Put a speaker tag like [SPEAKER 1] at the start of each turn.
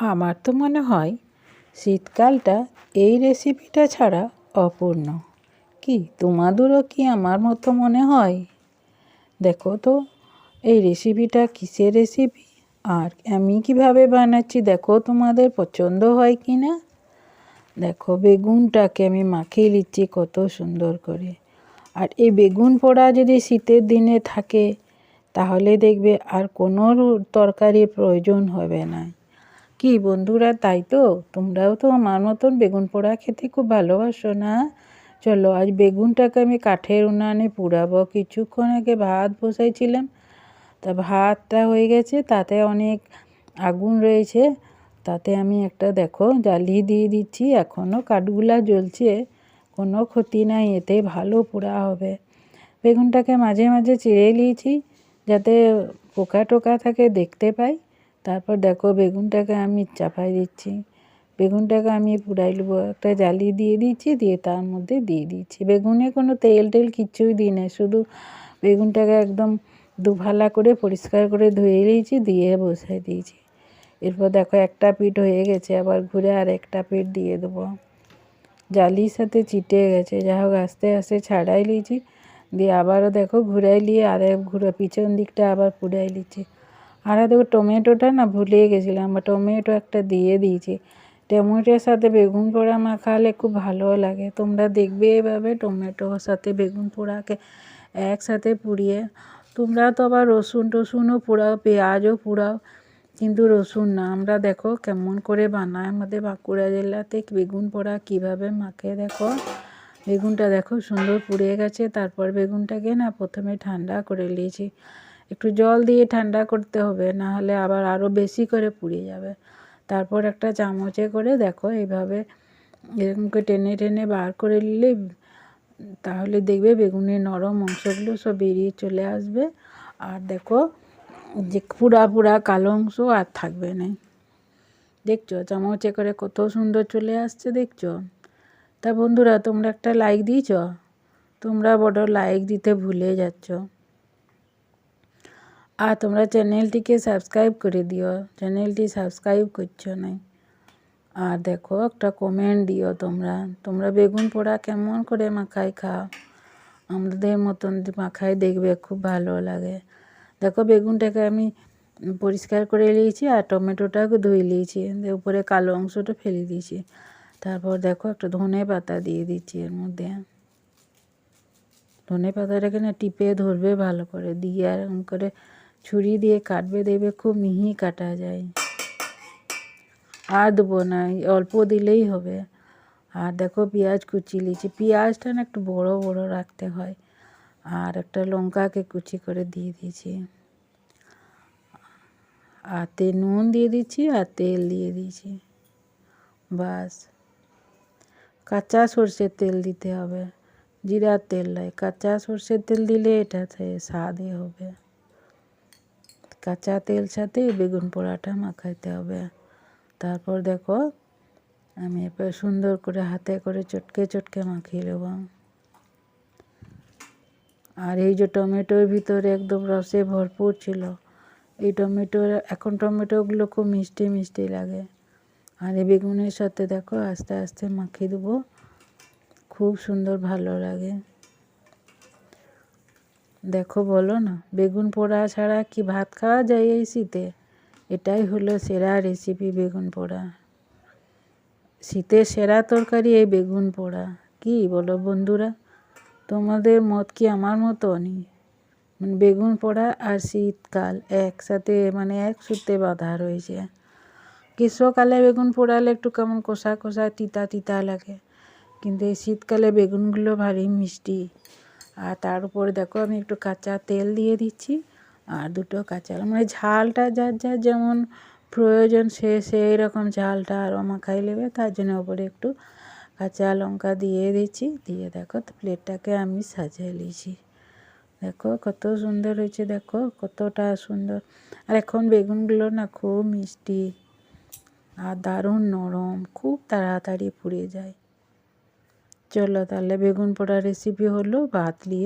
[SPEAKER 1] আমার তো মনে হয় শীতকালটা এই রেসিপিটা ছাড়া অপূর্ণ। কি তোমাদেরও কি আমার মতো মনে হয়? দেখো তো, এই রেসিপিটা কিসের রেসিপি আর আমি কীভাবে বানাচ্ছি দেখো তোমাদের পছন্দ হয় কি না? দেখো বেগুনটাকে আমি মাখিয়ে নিচ্ছি কত সুন্দর করে। আর এই বেগুন পোড়া যদি শীতের দিনে থাকে, তাহলে দেখবে আর কোনো তরকারির প্রয়োজন হবে না। কি বন্ধুরা, তাই তো? তোমরাও তো আমার মতন বেগুন পোড়া খেতে খুব ভালোবাসো না? চলো, আজ বেগুনটাকে আমি কাঠের উনানে পুড়াবো। কিছুক্ষণ আগে ভাত বসাইছিলাম। তা ভাতটা হয়ে গেছে, তাতে অনেক আগুন রয়েছে। তাতে আমি একটা, দেখো জ্বালিয়ে দিয়ে দিচ্ছি। এখনও কাঠগুলা জ্বলছে। কোনো ক্ষতি নাই, এতে ভালো পোড়া হবে। বেগুনটাকে মাঝে মাঝে চিড়ে নিয়েছি, যাতে পোকা টোকা থাকে দেখতে পাই। তারপর দেখো বেগুনটাকে আমি চাপাই দিচ্ছি। বেগুনটাকে আমি পুড়াই নেব, একটা জালি দিয়ে দিচ্ছি, দিয়ে তার মধ্যে দিয়ে দিচ্ছি। বেগুনে কোনো তেল টেল কিচ্ছুই দিই না, শুধু বেগুনটাকে একদম দুভালা করে পরিষ্কার করে ধুয়ে নিয়েছি দিয়ে বসাই দিয়েছি। এরপর দেখো একটা পিঠ হয়ে গেছে, আবার ঘুরে আর একটা পিঠ দিয়ে দেবো। জালির সাথে চিটে গেছে, যা হোক আস্তে আস্তে ছাড়াই নিয়েছি দিয়ে আবারও দেখো ঘুরাই নিয়ে আর ঘুরে পিছন দিকটা আবার পুড়াই নিচ্ছি। আর দেখো টমেটোটা না ভুলে গেছিলাম, বা টমেটো একটা দিয়ে দিয়েছি। টমেটোর সাথে বেগুন পোড়া মাখালে খুব ভালো লাগে। তোমরা দেখবে এভাবে টমেটোর সাথে বেগুন পোড়াকে একসাথে পুড়িয়ে। তোমরা তো আবার রসুন টসুনও পোড়াও, পেঁয়াজও পোড়াও, কিন্তু রসুন না। আমরা দেখো কেমন করে বানায় আমাদের বাঁকুড়া জেলাতে বেগুন পোড়া কীভাবে মাখে দেখো। বেগুনটা দেখো সুন্দর পুড়ে গেছে, তারপর বেগুনটাকে না প্রথমে ঠান্ডা করে নিয়েছি। একটু জল দিয়ে ঠান্ডা করতে হবে, না হলে আবার আরও বেশি করে পুড়ে যাবে। তারপর একটা চামচে করে দেখো এইভাবে এরকম করে টেনে টেনে বার করে নিলে তাহলে দেখবে বেগুনের নরম অংশগুলো সব বেরিয়ে চলে আসবে। আর দেখো যে পুরা পুরা কালো অংশ আর থাকবে না। দেখছ চামচে করে কত সুন্দর চলে আসছে দেখছ? তা বন্ধুরা তোমরা একটা লাইক দিয়েছ? তোমরা বড় লাইক দিতে ভুলে যাচ্ছ। আর তোমরা চ্যানেলটিকে সাবস্ক্রাইব করে দিও। চ্যানেলটি সাবস্ক্রাইব করছ না। আর দেখো, একটা কমেন্ট দিও তোমরা। তোমরা বেগুন পোড়া কেমন করে মাখাই খাও? আমাদের মতন মাখাই দেখবে খুব ভালো লাগে। দেখো, বেগুনটাকে আমি পরিষ্কার করে নিয়েছি আর টমেটোটাকে ধুয়ে নিয়েছি। উপরে কালো অংশটা ফেলে দিয়েছি। তারপর দেখো, একটা ধনে পাতা দিয়ে দিচ্ছি এর মধ্যে। ধনে পাতাটাকে না টিপে ধরবে ভালো করে। দিয়ে এরকম করে ছুরি দিয়ে কাটবে দেবে খুব মিহি কাটা যায়। আর দেবো না অল্প দিলেই হবে। আর দেখো পেঁয়াজ কুচি লিয়েছি পেঁয়াজটা না একটু বড় বড় রাখতে হয়। আর একটা লঙ্কাকে কুচি করে দিয়ে দিয়েছি। আর তে নুন দিয়ে দিচ্ছি আর তেল দিয়ে দিয়েছি। বাস। কাঁচা সর্ষের তেল দিতে হবে। জিরার তেল নয়, কাঁচা সর্ষের তেল দিলে এটাতে স্বাদে হবে। কাঁচা তেল সাথে বেগুন পোড়াটা মাখাইতে হবে। তারপর দেখো, আমি সুন্দর করে হাতে করে চটকে চটকে মাখিয়ে নেব। আর এই যে টমেটোর ভিতরে একদম রসে ভরপুর ছিল, এই টমেটো এখন টমেটোগুলো খুব মিষ্টি মিষ্টি লাগে। আর এই বেগুনের সাথে দেখো, আস্তে আস্তে মাখিয়ে দেবো। খুব সুন্দর ভালো লাগে। দেখো বলো না, বেগুন পোড়া ছাড়া কি ভাত খাওয়া যায় এই শীতে? এটাই হলো সেরা রেসিপি বেগুন পোড়া। শীতের সেরা তরকারি এই বেগুন পোড়া। কি বলো বন্ধুরা, তোমাদের মত কি আমার মতো মতনই? মানে বেগুন পোড়া আর শীতকাল একসাথে মানে এক সূত্রে বাঁধা রয়েছে। গ্রীষ্মকালে বেগুন পোড়ালে একটু কেমন কষা কষা তিতা তিতা লাগে, কিন্তু এই শীতকালে বেগুনগুলো ভারী মিষ্টি। আর তার উপরে দেখো আমি একটু কাঁচা তেল দিয়ে দিচ্ছি। আর দুটো কাঁচা মানে ঝালটা যার যার যেমন প্রয়োজন সে সেই রকম ঝালটা আর মাখাই নেবে, তার জন্য ওপরে একটু কাঁচা লঙ্কা দিয়ে দিচ্ছি। দিয়ে দেখো তো প্লেটটাকে আমি সাজিয়ে নিয়েছি। দেখো কত সুন্দর হয়েছে, দেখো কতটা সুন্দর। আর এখন বেগুনগুলো না খুব মিষ্টি আর দারুণ নরম, খুব তাড়াতাড়ি পুড়ে যায়। চলো তাহলে বেগুন পোড়া রেসিপি হলো ভাত নিয়ে